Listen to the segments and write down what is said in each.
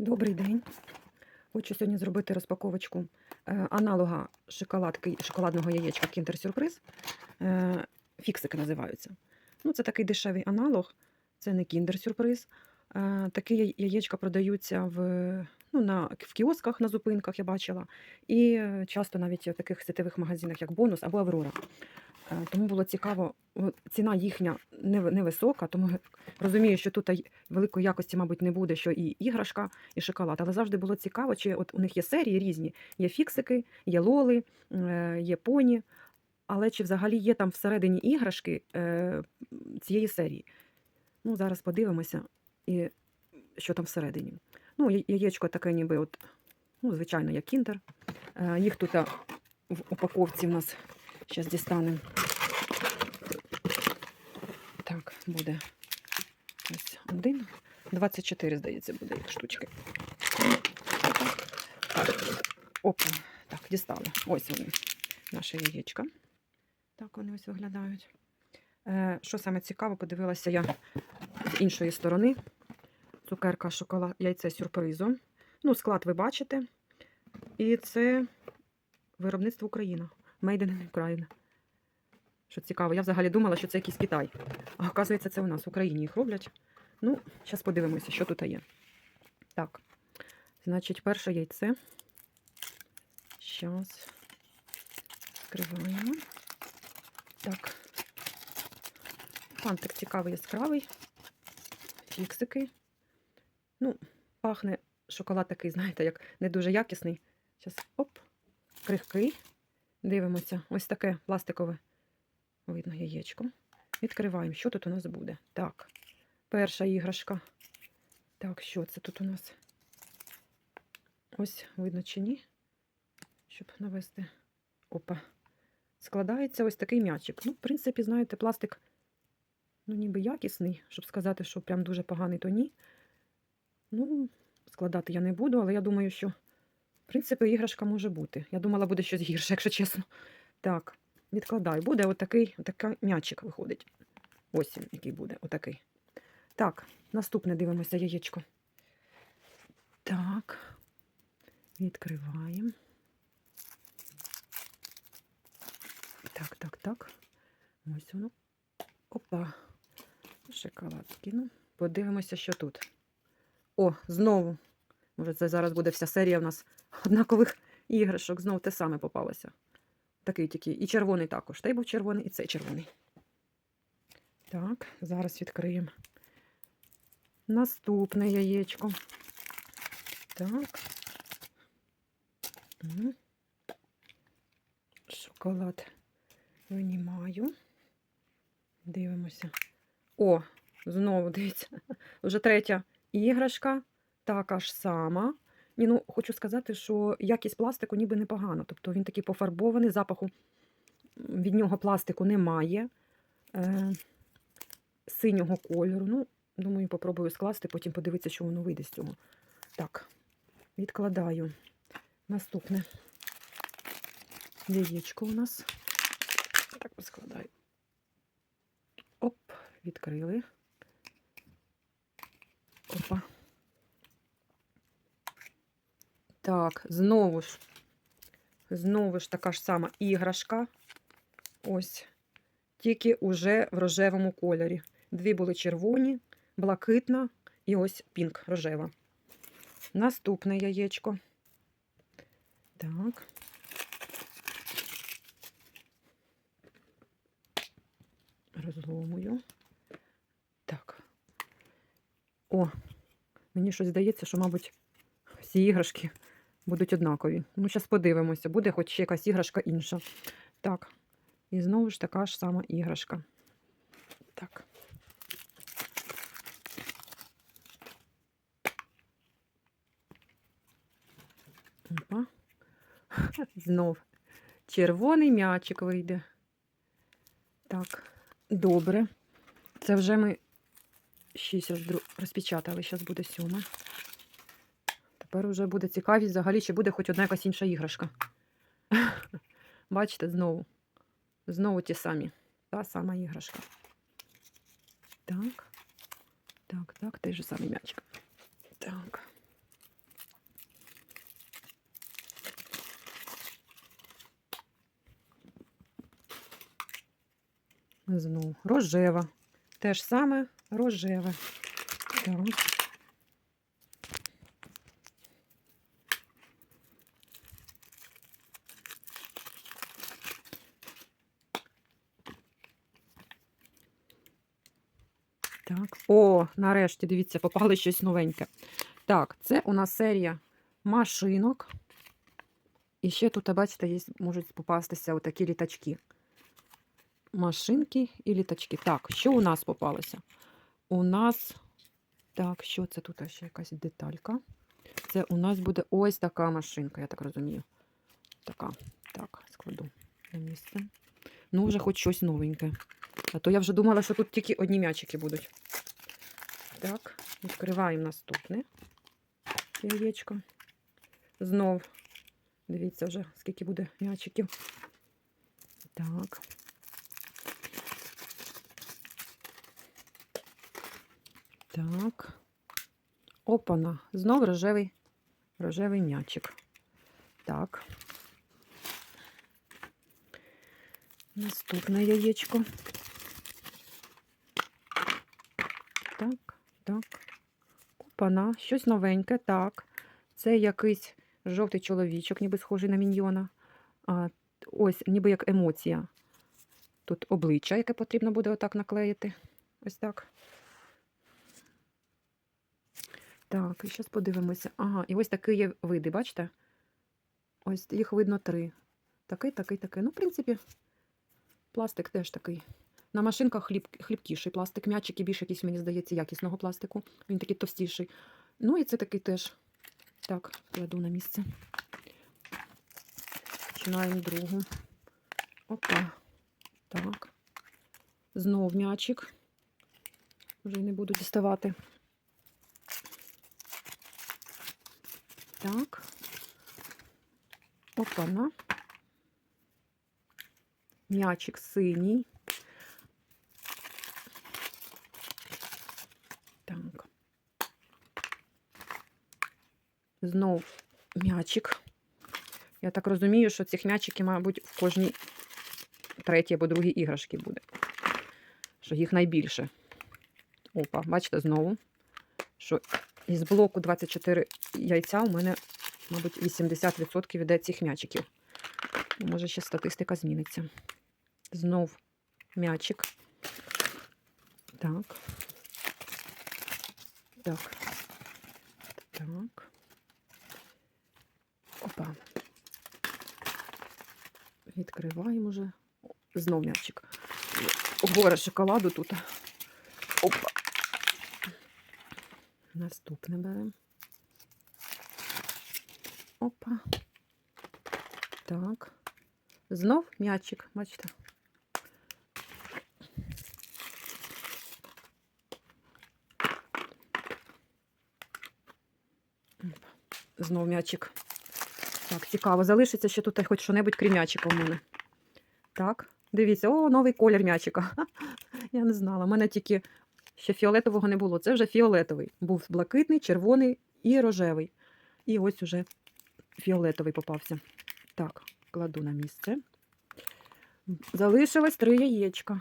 Добрий день. Хочу сьогодні зробити розпаковочку е, аналога шоколадки, шоколадного яєчка Kinder Surprise. Е, Фіксики називаються. Ну, це такий дешевий аналог, це не Surprise. Е, Такі яєчка продаються в, ну, на, в кіосках на зупинках, я бачила, і часто навіть в таких сетевих магазинах, як Бонус або Аврора. Е, Тому було цікаво, ціна їхня невисока, тому розумію, що тут великої якості, мабуть, не буде, що і іграшка, і шоколад. Але завжди було цікаво, чи от у них є серії різні. Є фіксики, є лоли, е, є поні. Але чи взагалі є там всередині іграшки е, цієї серії? Ну, зараз подивимося, і що там всередині. Ну, яєчко таке ніби, от, ну, звичайно, як кіндер. Е, їх тут в упаковці в нас зараз дістанемо. Так, буде ось один. 24, здається, буде їх штучки. Опа, так, дістали. Ось вони, наше яєчко. Так вони ось виглядають. Е, що саме цікаво, подивилася я з іншої сторони. Цукерка, шоколад, яйце сюрпризом. Ну, склад ви бачите. І це виробництво Україна. Made in Ukraine. Що цікаво, я взагалі думала, що це якийсь Китай. А оказується, це у нас в Україні їх роблять. Ну, зараз подивимося, що тут є. Так, значить, перше яйце. Зараз відкриваємо. Так. Фантик цікавий, яскравий. Фіксики. Ну, пахне шоколад такий, знаєте, як не дуже якісний. Зараз, оп, крихкий. Дивимося. Ось таке пластикове, видно, яєчко. Відкриваємо, що тут у нас буде. Так, перша іграшка. Так, що це тут у нас? Ось, видно чи ні? Щоб навести. Опа. Складається ось такий м'ячик. Ну, в принципі, знаєте, пластик, ну, ніби якісний, щоб сказати, що прям дуже поганий, то ні. Ну, складати я не буду, але я думаю, що, в принципі, іграшка може бути. Я думала, буде щось гірше, якщо чесно. Так, відкладай. Буде отакий, отакий м'ячик виходить. Ось він, який буде, отакий. Так, наступне дивимося яєчко. Так, відкриваємо. Так, так, так. Ось воно. Опа. Шоколад кину. Подивимося, що тут. О, знову. Може, це зараз буде вся серія в нас однакових іграшок. Знову те саме попалося. Такий тільки. І червоний також. Той був червоний, і цей червоний. Так, зараз відкриємо. Наступне яєчко. Так. Шоколад винімаю. Дивимося. О, знову дивіться. Вже третя іграшка, така ж сама. Ні, ну, хочу сказати, що якість пластику ніби непогана. Тобто він такий пофарбований, запаху від нього пластику немає. Е, синього кольору. Ну, думаю, попробую скласти, потім подивитися, що воно вийде з цього. Так, відкладаю. Наступне яєчко у нас. Так поскладаю. Оп, відкрили. Опа. Так, знову ж, знову ж така ж сама іграшка. Ось. Тільки уже в рожевому кольорі. Дві були червоні, блакитна і ось пінк рожева. Наступне яєчко. Так. Розломую. Так. О, мені щось здається, що, мабуть, всі іграшки будуть однакові. Ну, зараз подивимося, буде хоч якась іграшка інша. Так. І знову ж така ж сама іграшка. Так. Опа. Знов червоний м'ячик вийде. Так, добре. Це вже ми шість розпечатали, зараз буде сьоме. Тепер вже буде цікавість взагалі, чи буде хоч одна якась інша іграшка. Бачите, знову. Знову ті самі. Та сама іграшка. Так. Так, так, той же самий м'ячик. Так. Знову рожева. Те ж саме рожеве. Так. Так. О, нарешті, дивіться, попали щось новеньке. Так, це у нас серія машинок. І ще тут, бачите, є, можуть попастися отакі літачки. Машинки і літачки. Так, що у нас попалося? У нас. Так, що це тут ще якась деталька? Це у нас буде ось така машинка, я так розумію. Така. Так, складу на місце. Ну, вже хоч щось новеньке. А то я вже думала, що тут тільки одні м'ячики будуть. Так, відкриваємо наступне яєчко. Знов. Дивіться вже, скільки буде м'ячиків. Так. Так. Опана. Знов рожевий, рожевий м'ячик. Так. Наступне яєчко. Так, так. Опана. Щось новеньке. Так. Це якийсь жовтий чоловічок, ніби схожий на міньйона. Ось, ніби як емоція. Тут обличчя, яке потрібно буде отак наклеїти. Ось так. Так, і зараз подивимося. Ага, і ось такий є види, бачите? Ось їх видно три. Такий, такий, такий. Ну, в принципі, пластик теж такий. На машинках хліб, хлібкіший пластик, м'ячики більше якийсь, мені здається, якісного пластику. Він такий товстіший. Ну і це такий теж. Так, кладу на місце. Починаємо другу. Опа. Так. Знов м'ячик. Вже не буду діставати. Так. Опана. М'ячик синій. Так. Знов м'ячик. Я так розумію, що цих м'ячиків, мабуть, в кожній третій або другій іграшки буде. Що їх найбільше. Опа, бачите, знову, що із блоку 24 яйця у мене, мабуть, 80% іде цих м'ячиків. Може, ще статистика зміниться. Знов м'ячик. Так. Так. Так. Опа. Відкриваємо вже. Знов м'ячик. Горе шоколаду тут. Опа. Наступне беремо. Опа. Так. Знов м'ячик, бачите. Знов м'ячик. Так, цікаво. Залишиться ще тут хоч що-небудь крім м'ячика у мене. Так, дивіться, о, новий колір м'ячика. Я не знала. У мене тільки ще фіолетового не було. Це вже фіолетовий. Був блакитний, червоний і рожевий. І ось уже фіолетовий попався. Так, кладу на місце. Залишилось три яєчка.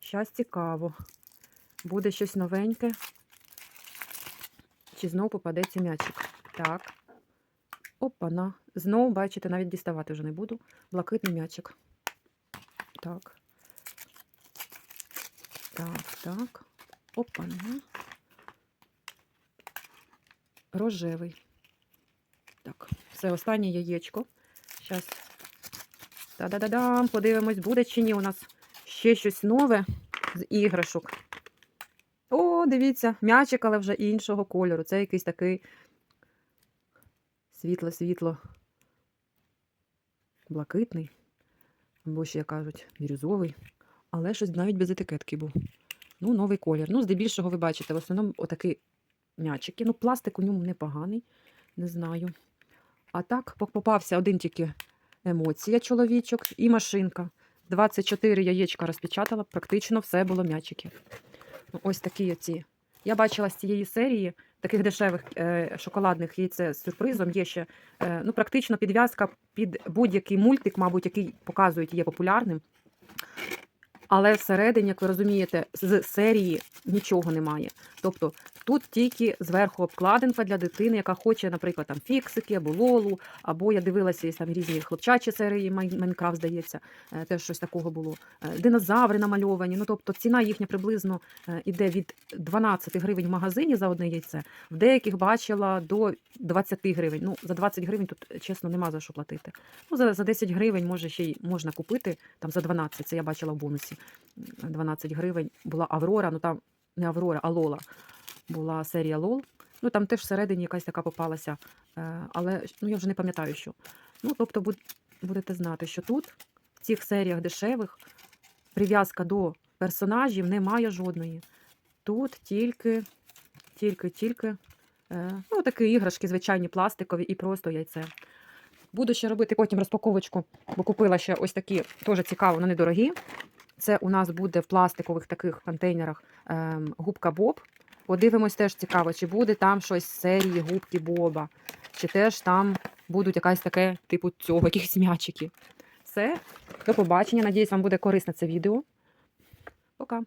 Щас цікаво. Буде щось новеньке. Чи знову попадеться м'ячик? Так. Опана. Знову, бачите, навіть діставати вже не буду. Блакитний м'ячик. Так. Так, так. Опана. Рожевий. Так, це останнє яєчко. Зараз. Та-да-да-дам, подивимось, буде чи ні у нас ще щось нове з іграшок. О, дивіться, м'ячик, але вже іншого кольору. Це якийсь такий світло-світло блакитний, або ще як кажуть, бірюзовий, але щось навіть без етикетки був. Ну, новий колір. Ну, здебільшого, ви бачите, в основному отакий м'ячики. Ну, пластик у ньому непоганий, не знаю. А так, попався один тільки емоція, чоловічок і машинка. 24 яєчка розпечатала, практично все було м'ячиків. Ну, Ось такі оці. Я бачила з цієї серії таких дешевих е, шоколадних яйце з сюрпризом. Є ще е, ну, практично підв'язка під будь-який мультик, мабуть, який показують, є популярним. Але всередині, як ви розумієте, з серії нічого немає. Тобто тут тільки зверху обкладинка для дитини, яка хоче, наприклад, там фіксики або лолу, або я дивилася є там різні хлопчачі серії, Майнкрафт, здається, е, теж щось такого було. Е, Динозаври намальовані. Ну тобто ціна їхня приблизно е, іде від 12 гривень в магазині за одне яйце. В деяких бачила до 20 гривень. Ну, за 20 гривень тут, е, чесно, нема за що платити. Ну, за, за 10 гривень може ще й можна купити, там за 12, це я бачила в бонусі. 12 гривень була Аврора, ну там не Аврора, а Лола. Була серія Лол. Ну там теж всередині якась така попалася, е, але ну, я вже не пам'ятаю, що. Ну, тобто, будете знати, що тут, в цих серіях дешевих, прив'язка до персонажів немає жодної. Тут тільки, тільки, тільки е, ну, такі іграшки, звичайні пластикові і просто яйце. Буду ще робити потім розпаковочку, бо купила ще ось такі, теж цікаво, але недорогі. Це у нас буде в пластикових таких контейнерах ем, губка Боб. Подивимось теж цікаво, чи буде там щось з серії губки Боба, чи теж там будуть якась таке, типу цього, якісь м'ячики. Все, до побачення. Надіюсь, вам буде корисне це відео. Пока.